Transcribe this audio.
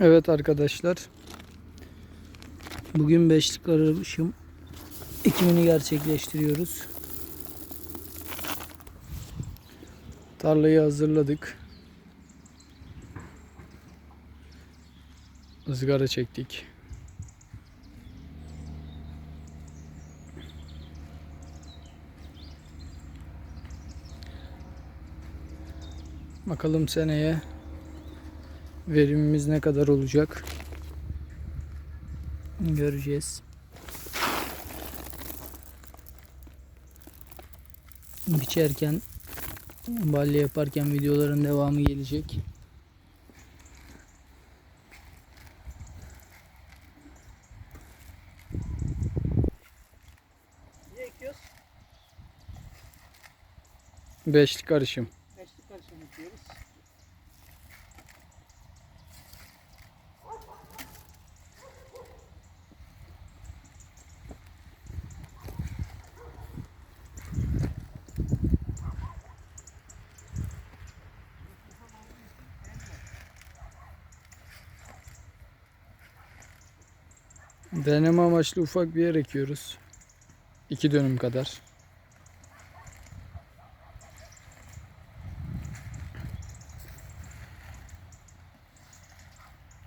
Evet arkadaşlar. Bugün beşlik karışım ekimini gerçekleştiriyoruz. Tarlayı hazırladık. ızgara çektik. Bakalım seneye verimimiz ne kadar olacak? Göreceğiz. Biçerken balya yaparken videoların devamı gelecek. Ne ekiyoruz? Beşli karışım. Beşlik karışım ekiyoruz. Deneme amaçlı ufak bir yer ekiyoruz. 2 dönüm kadar.